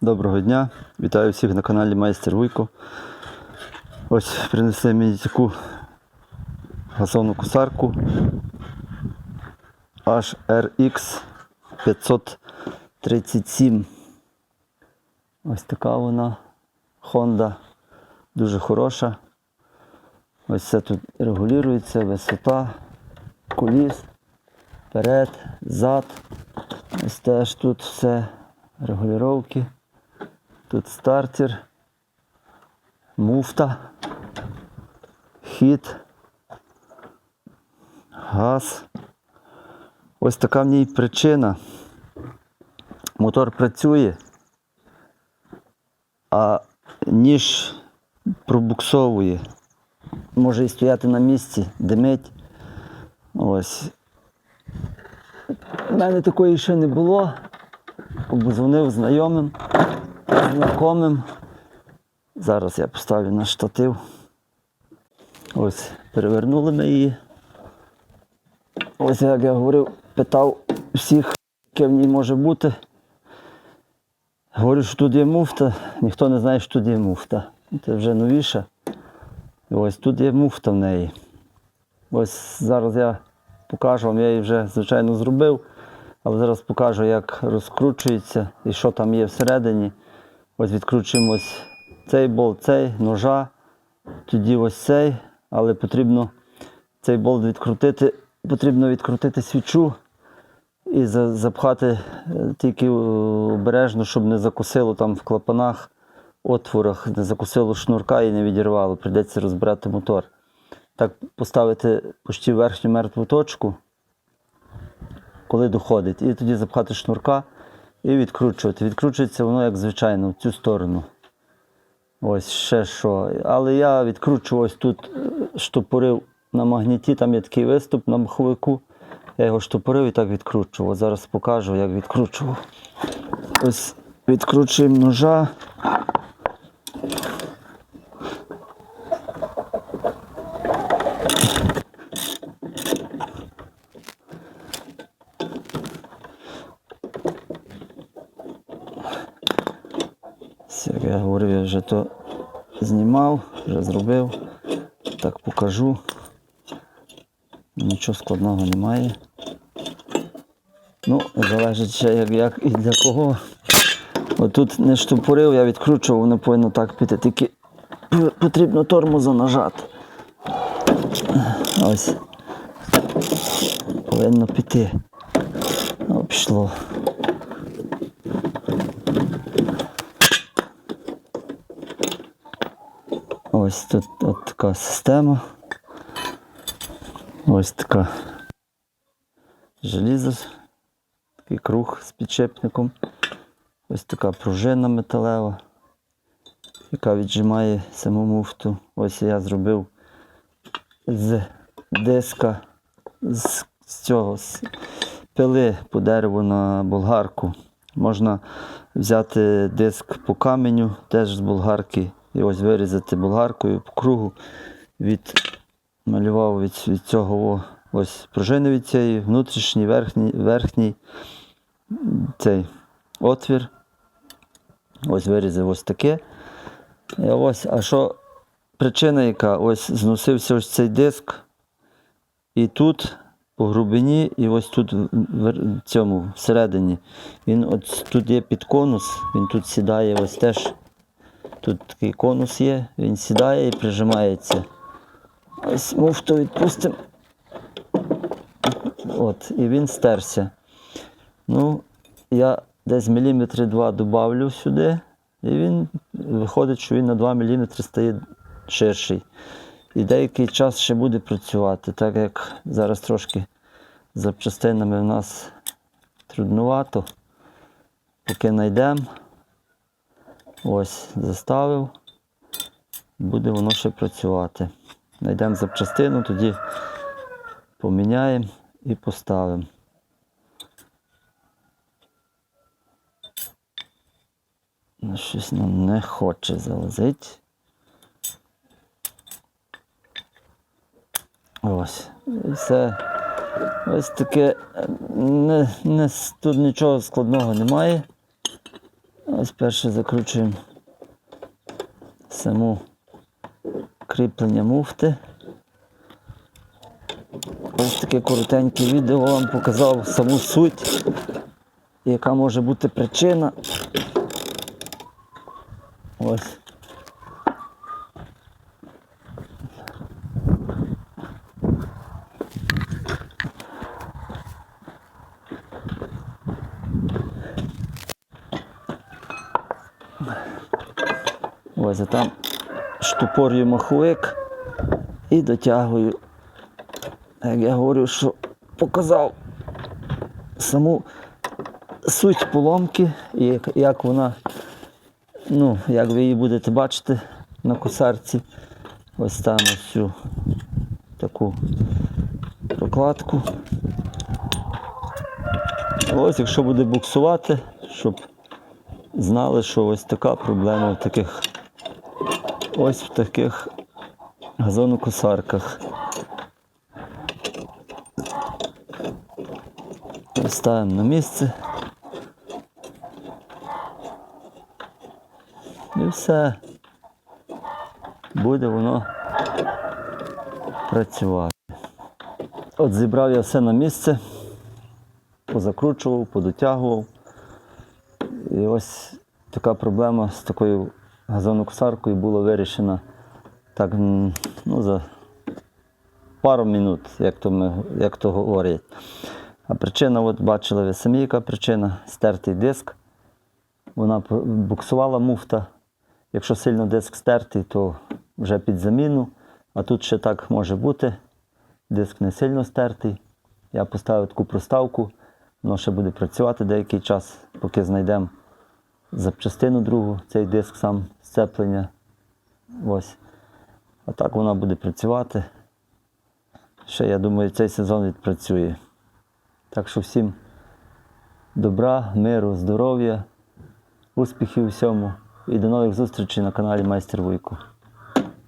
Доброго дня, вітаю всіх на каналі Майстер Вуйко. Ось принесли мені таку газонну косарку HRX 537. Ось така вона Honda, дуже хороша. Ось все тут регулюється, висота, куліс, вперед, зад. Ось теж тут все регулювання. Тут стартер, муфта, хід, газ. Ось така в ній причина. Мотор працює, а ніж пробуксовує. Може і стояти на місці, димить. Ось. У мене такої ще не було. Обдзвонив знайомим знайомим. Зараз я поставлю на штатив. Ось, перевернули ми її. Ось як я говорив, питав всіх, яке в ній може бути. Говорю, що тут є муфта, ніхто не знає, що тут є муфта. Це вже новіше. Ось тут є муфта в неї. Ось зараз я покажу вам, я її вже, звичайно, зробив, але зараз покажу, як розкручується і що там є всередині. Ось відкручуємо ось цей болт, цей, ножа, тоді ось цей, але потрібно цей болт відкрутити, потрібно відкрутити свічу і запхати е, тільки е, обережно, щоб не закусило там в клапанах, отворах, не закусило шнурка і не відірвало. Прийдеться розбирати мотор. Так поставити почти верхню мертву точку, коли доходить, і тоді запхати шнурка і відкручувати. Відкручується воно як звичайно в цю сторону. Ось ще що. Але я відкручував ось тут, е, штопорив на магніті, там є такий виступ на маховику. Я його штопорив і так відкручував. Зараз покажу, як відкручував. Ось відкручуємо ножа. Як я говорив, я вже то знімав, вже зробив. Так покажу. Нічого складного немає. Ну, залежить ще як, як і для кого. Отут не штопорив, я відкручував, воно повинно так піти. Тільки потрібно тормоза нажати. Ось. Повинно піти. О, пішло. Ось тут от така система. Ось така желізо, такий круг з підшипником. Ось така пружина металева, яка віджимає саму муфту. Ось я зробив з диска, з, з цього, з пили по дереву на болгарку. Можна взяти диск по каменю, теж з болгарки, і ось вирізати болгаркою по кругу. Відмалював від, від цього ось пружини від цієї, внутрішній, верхній, верхній цей отвір. Ось вирізав ось таке. І ось, а що причина яка? Ось зносився ось цей диск. І тут по глибині, і ось тут в цьому всередині. Він от тут є під конус, він тут сідає ось теж. Тут такий конус є, він сідає і прижимається. Ось муфту відпустимо. От, і він стерся. Ну, я десь міліметри два добавлю сюди, і він виходить, що він на 2 мм стає ширший. І деякий час ще буде працювати, так як зараз трошки запчастинами в нас трудновато. Поки знайдемо. Ось, заставив, буде воно ще працювати. Знайдемо запчастину, тоді поміняємо і поставимо. Ну, щось нам не хоче залазити. Ось. І все. Ось таке. Не, не, тут нічого складного немає. Ось перше закручуємо саму кріплення муфти. Ось таке коротеньке відео вам показав саму суть, яка може бути причина. Ось. Ось там штупорюю маховик і дотягую. Як я говорю, що показав саму суть поломки і як, як вона, ну, як ви її будете бачити на косарці. Ось ставимо цю таку прокладку. Ось, якщо буде буксувати, щоб знали, що ось така проблема в таких ось в таких газонокосарках. Ставимо на місце. І все. Буде воно працювати. От зібрав я все на місце, позакручував, подотягував. І ось така проблема з такою газонокосаркою була вирішена так, ну, за пару минут, як то, ми, як то говорять. А причина, от бачили ви самі, яка причина стертий диск. Вона буксувала муфта. Якщо сильно диск стертий, то вже під заміну. А тут ще так може бути. Диск не сильно стертий. Я поставив таку проставку, воно ще буде працювати деякий час, поки знайдемо запчастину другу, цей диск сам сцеплення. Ось. А так вона буде працювати. Ще, я думаю, цей сезон відпрацює. Так що всім добра, миру, здоров'я, успіхів у всьому і до нових зустрічей на каналі Майстер Вуйко.